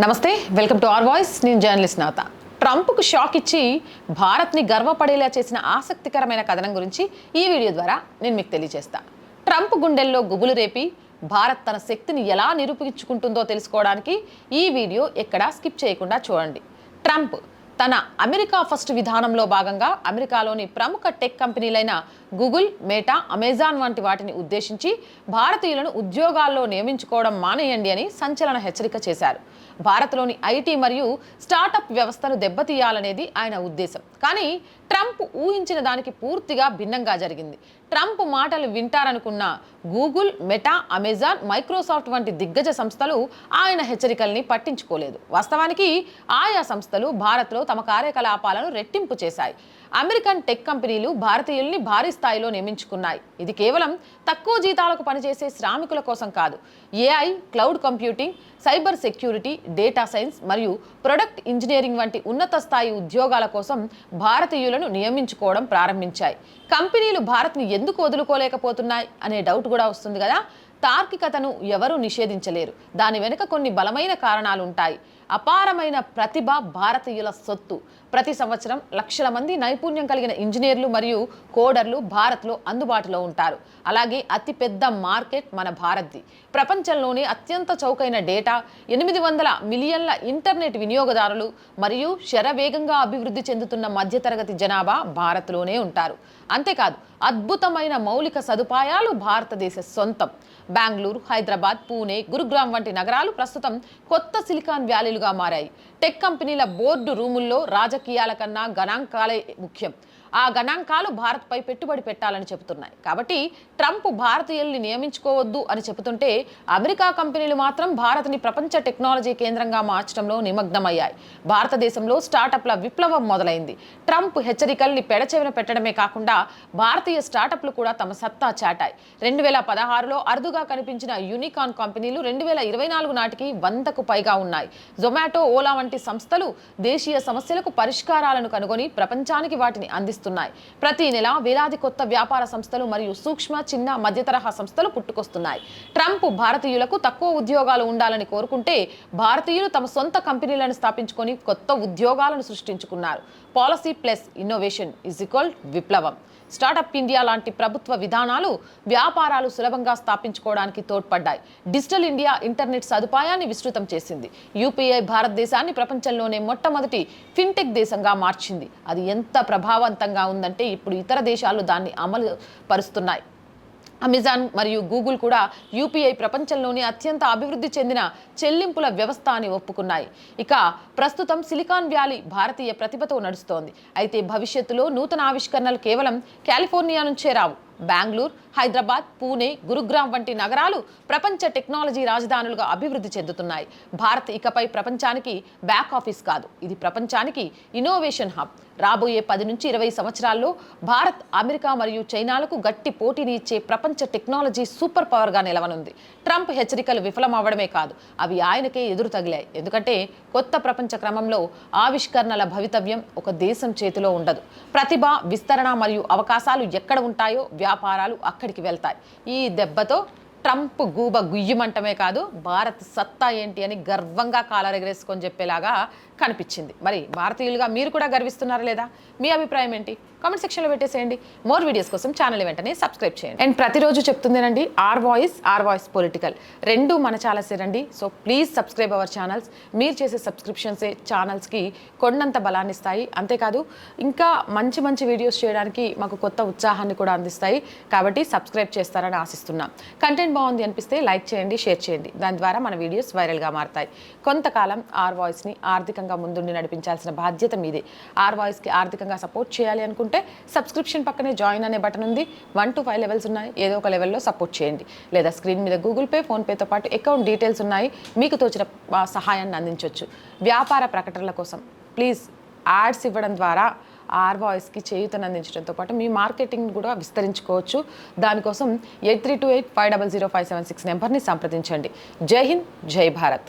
నమస్తే welcome to R voice. నేను journalist నాత ట్రంప్కు షాక్ ఇచ్చి భారత్ని గర్వపడేలా చేసిన ఆసక్తికరమైన కథనం గురించి ఈ వీడియో ద్వారా నేను మీకు తెలియజేస్తా. ట్రంప్ గుండెల్లో గుబులు రేపి భారత్ తన శక్తిని ఎలా నిరూపించుకుంటుందో తెలుసుకోవడానికి ఈ వీడియో ఎక్కడా స్కిప్ చేయకుండా చూడండి. ట్రంప్ తన అమెరికా ఫస్ట్ విధానంలో భాగంగా అమెరికాలోని ప్రముఖ టెక్ కంపెనీలైన గూగుల్ మేటా అమెజాన్ వంటి వాటిని ఉద్దేశించి భారతీయులను ఉద్యోగాల్లో నియమించుకోవడం మానేయండి అని సంచలన హెచ్చరిక చేశారు. భారత్లోని ఐటీ మరియు స్టార్టప్ వ్యవస్థను దెబ్బతీయాలనేది ఆయన ఉద్దేశం. కానీ ట్రంప్ ఊహించిన దానికి పూర్తిగా భిన్నంగా జరిగింది. ట్రంప్ మాటలు వింటారనుకున్న గూగుల్ మెటా అమెజాన్ మైక్రోసాఫ్ట్ వంటి దిగ్గజ సంస్థలు ఆయన హెచ్చరికల్ని పట్టించుకోలేదు. వాస్తవానికి ఆయా సంస్థలు భారత్లో తమ కార్యకలాపాలను రెట్టింపు చేశాయి. అమెరికన్ టెక్ కంపెనీలు భారతీయుల్ని భారీ స్థాయిలో నియమించుకున్నాయి. ఇది కేవలం తక్కువ జీతాలకు పనిచేసే శ్రామికుల కోసం కాదు. AI cloud computing cyber security data science మరియు ప్రొడక్ట్ ఇంజనీరింగ్ వంటి ఉన్నత స్థాయి ఉద్యోగాల కోసం భారతీయులను నియమించుకోవడం ప్రారంభించాయి. కంపెనీలు భారత్ని ఎందుకు వదులుకోలేకపోతున్నాయి అనే డౌట్ కూడా వస్తుంది కదా? తార్కికతను ఎవరూ నిషేధించలేరు. దాని వెనుక కొన్ని బలమైన కారణాలు ఉంటాయి అపారమైన ప్రతిభ భారతీయుల సొత్తు. ప్రతి సంవత్సరం లక్షల మంది నైపుణ్యం కలిగిన ఇంజనీర్లు మరియు కోడర్లు భారత్లో అందుబాటులో ఉంటారు. అలాగే అతిపెద్ద మార్కెట్ మన భారత్ది. ప్రపంచంలోనే అత్యంత చౌకైన డేటా ఎనిమిది వందల మిలియన్ల ఇంటర్నెట్ వినియోగదారులు మరియు శరవేగంగా అభివృద్ధి చెందుతున్న మధ్యతరగతి జనాభా భారత్లోనే ఉంటారు. అంతేకాదు అద్భుతమైన మౌలిక సదుపాయాలు భారతదేశ సొంతం. బెంగళూరు హైదరాబాద్ పూణే గురుగ్రామ్ వంటి నగరాలు ప్రస్తుతం కొత్త సిలికాన్ వ్యాలీలుగా మారాయి. టెక్ కంపెనీల బోర్డు రూముల్లో రాజకీయాల కన్నా గణాంకాలే ముఖ్యం. ఆ గణాంకాలు భారత్పై పెట్టుబడి పెట్టాలని చెబుతున్నాయి. కాబట్టి ట్రంప్ భారతీయుల్ని నియమించుకోవద్దు అని చెబుతుంటే అమెరికా కంపెనీలు మాత్రం భారత్ని ప్రపంచ టెక్నాలజీ కేంద్రంగా మార్చడంలో నిమగ్నమయ్యాయి. భారతదేశంలో స్టార్టప్ల విప్లవం మొదలైంది. ట్రంప్ హెచ్చరికల్ని పెడచెవిన పెట్టడమే కాకుండా భారతీయ స్టార్టప్లు కూడా తమ సత్తా చాటాయి. రెండు వేల పదహారులో అరుదుగా కనిపించిన యూనికాన్ కంపెనీలు రెండు వేల ఇరవై నాలుగు నాటికి వందకు పైగా ఉన్నాయి. జొమాటో ఓలా వంటి సంస్థలు దేశీయ సమస్యలకు పరిష్కారాలను కనుగొని ప్రపంచానికి వాటిని అందిస్తున్నాయి ప్రతి నెల వేలాది కొత్త వ్యాపార సంస్థలు మరియు సూక్ష్మ చిన్న మధ్యతరహా సంస్థలు పుట్టుకొస్తున్నాయి. ట్రంప్ భారతీయులకు తక్కువ ఉద్యోగాలు ఉండాలని కోరుకుంటే భారతీయులు తమ సొంత కంపెనీలను స్థాపించుకొని కొత్త ఉద్యోగాలను సృష్టించుకున్నారు. Policy plus innovation is equal విప్లవం. స్టార్టప్ ఇండియా లాంటి ప్రభుత్వ విధానాలు వ్యాపారాలు సులభంగా స్థాపించుకోవడానికి తోడ్పడ్డాయి. డిజిటల్ ఇండియా ఇంటర్నెట్ సదుపాయాన్ని విస్తృతం చేసింది. యూపీఐ భారతదేశాన్ని ప్రపంచంలోనే మొట్టమొదటి ఫిన్టెక్ దేశంగా మార్చింది. అది ఎంత ప్రభావవంతంగా ఉందంటే ఇప్పుడు ఇతర దేశాలు దాన్ని అమలు పరుస్తున్నాయి. అమెజాన్ మరియు గూగుల్ కూడా యూపీఐ ప్రపంచంలోనే అత్యంత అభివృద్ధి చెందిన చెల్లింపుల వ్యవస్థ అని ఒప్పుకున్నాయి. ఇక ప్రస్తుతం సిలికాన్ వ్యాలీ భారతీయ ప్రతిభతో నడుస్తోంది. అయితే భవిష్యత్తులో నూతన ఆవిష్కరణలు కేవలం కాలిఫోర్నియా నుంచే రావు. బెంగళూరు హైదరాబాద్ పూణే గురుగ్రామ్ వంటి నగరాలు ప్రపంచ టెక్నాలజీ రాజధానులుగా అభివృద్ధి చెందుతున్నాయి. భారత్ ఇకపై ప్రపంచానికి బ్యాక్ ఆఫీస్ కాదు. ఇది ప్రపంచానికి ఇన్నోవేషన్ హబ్ రాబోయే పది నుంచి ఇరవై సంవత్సరాల్లో భారత్ అమెరికా మరియు చైనాలకు గట్టి పోటీని ఇచ్చే ప్రపంచ టెక్నాలజీ సూపర్ పవర్గా నిలవనుంది. ట్రంప్ హెచ్చరికలు విఫలమవ్వడమే కాదు అవి ఆయనకే ఎదురు తగిలాయి. ఎందుకంటే కొత్త ప్రపంచ క్రమంలో ఆవిష్కరణల భవితవ్యం ఒక దేశం చేతిలో ఉండదు. ప్రతిభ విస్తరణ మరియు అవకాశాలు ఎక్కడ ఉంటాయో వ్యాపారాలు అక్కడికి వెళ్తాయి. ఈ దెబ్బతో ట్రంప్ గూబ గుయ్యమంటమే కాదు భారత్ సత్తా ఏంటి అని గర్వంగా కాలరెగరేసుకొని చెప్పేలాగా కనిపించింది. మరి భారతీయులుగా మీరు కూడా గర్విస్తున్నారా లేదా? మీ అభిప్రాయం ఏంటి? కామెంట్ సెక్షన్లో పెట్టేసేయండి. మోర్ వీడియోస్ కోసం ఛానల్ వెంటనే సబ్స్క్రైబ్ చేయండి. అండ్ ప్రతిరోజు చెప్తుందేనండి R Voice R Voice political. రెండు మన ఛానల్సేనండి so please subscribe our channels. మీరు చేసే సబ్స్క్రిప్షన్సే ఛానల్స్కి కొండంత బలాన్ని ఇస్తాయి. అంతేకాదు ఇంకా మంచి మంచి వీడియోస్ చేయడానికి మాకు కొత్త ఉత్సాహాన్ని కూడా అందిస్తాయి. కాబట్టి సబ్స్క్రైబ్ చేస్తారని ఆశిస్తున్నాం. కంటెంట్ బాగుంది అనిపిస్తే లైక్ చేయండి షేర్ చేయండి. దాని ద్వారా మన వీడియోస్ వైరల్గా మారతాయి. కొంతకాలం ఆర్ వాయిస్ని ఆర్థికంగా ముందుండి నడిపించాల్సిన బాధ్యత మీదే. ఆర్ వాయిస్కి ఆర్థికంగా సపోర్ట్ చేయాలి అనుకుంటే సబ్స్క్రిప్షన్ పక్కనే జాయిన్ అనే బటన్ ఉంది. వన్ టు ఫైవ్ లెవెల్స్ ఉన్నాయి. ఏదో ఒక లెవెల్లో సపోర్ట్ చేయండి. లేదా స్క్రీన్ మీద గూగుల్ పే ఫోన్పేతో పాటు అకౌంట్ డీటెయిల్స్ ఉన్నాయి. మీకు తోచిన సహాయాన్ని అందించవచ్చు వ్యాపార ప్రకటనల కోసం ప్లీజ్ యాడ్స్ ఇవ్వడం ద్వారా ఆర్ వాయిస్కి చేయూతను అందించడంతో పాటు మీ మార్కెటింగ్ కూడా విస్తరించుకోవచ్చు. దానికోసం eight three two eight five double zero five seven six నెంబర్ని సంప్రదించండి. జై హింద్ జై భారత్.